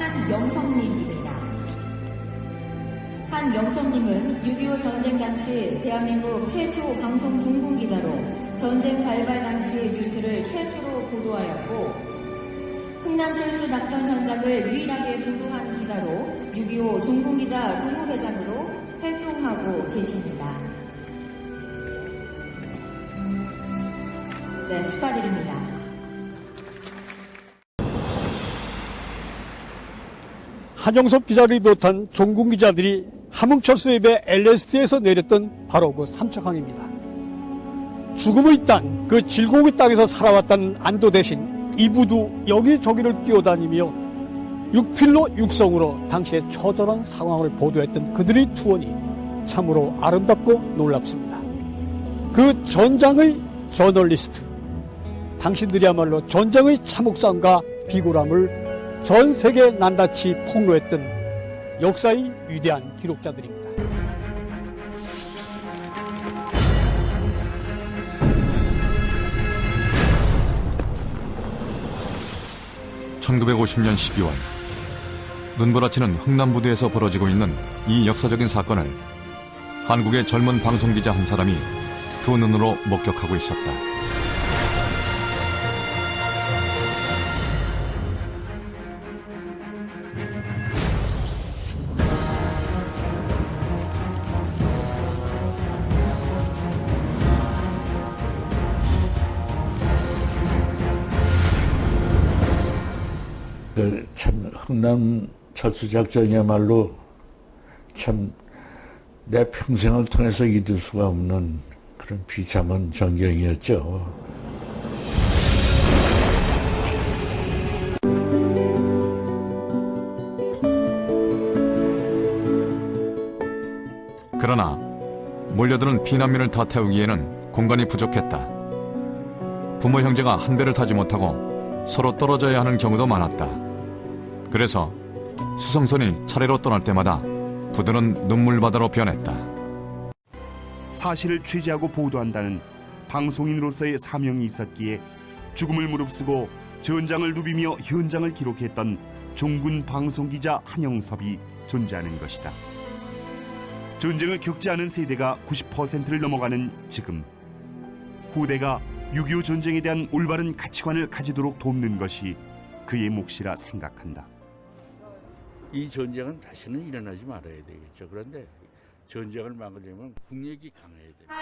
한영섭님입니다. 한영섭님은 6.25 전쟁 당시 대한민국 최초 방송 중공 기자로 전쟁 발발 당시 뉴스를 최초로 보도하였고 흥남 철수 작전 현장을 유일하게 보도한 기자로 6.25 종군기자 동호회장으로 활동하고 계십니다. 네, 축하드립니다. 한영섭 기자를 비롯한 종군 기자들이 함흥철 수협의 LST에서 내렸던 바로 그 삼척항입니다. 죽음의 땅, 그 질곡의 땅에서 살아왔다는 안도 대신 이부도 여기저기를 뛰어다니며 육필로 육성으로 당시의 처절한 상황을 보도했던 그들의 투혼이 참으로 아름답고 놀랍습니다. 그 전장의 저널리스트, 당신들이야말로 전쟁의 참혹성과 비굴함을 전 세계 난다치 폭로했던 역사의 위대한 기록자들입니다. (1950년 12월) 눈보라치는 흥남부두에서 벌어지고 있는 이 역사적인 사건을 한국의 젊은 방송기자 한 사람이 두 눈으로 목격하고 있었다. 그 참 흥남 철수 작전이야말로 참 내 평생을 통해서 잊을 수가 없는 그런 비참한 전경이었죠. 그러나 몰려드는 피난민을 다 태우기에는 공간이 부족했다. 부모 형제가 한 배를 타지 못하고 서로 떨어져야 하는 경우도 많았다. 그래서 수송선이 차례로 떠날 때마다 부두는 눈물바다로 변했다. 사실을 취재하고 보도한다는 방송인으로서의 사명이 있었기에 죽음을 무릅쓰고 전장을 누비며 현장을 기록했던 종군 방송기자 한영섭이 존재하는 것이다. 전쟁을 겪지 않은 세대가 90%를 넘어가는 지금 후대가 6.25 전쟁에 대한 올바른 가치관을 가지도록 돕는 것이 그의 몫이라 생각한다. 이 전쟁은 다시는 일어나지 말아야 되겠죠. 그런데 전쟁을 막으려면 국력이 강해야 됩니다.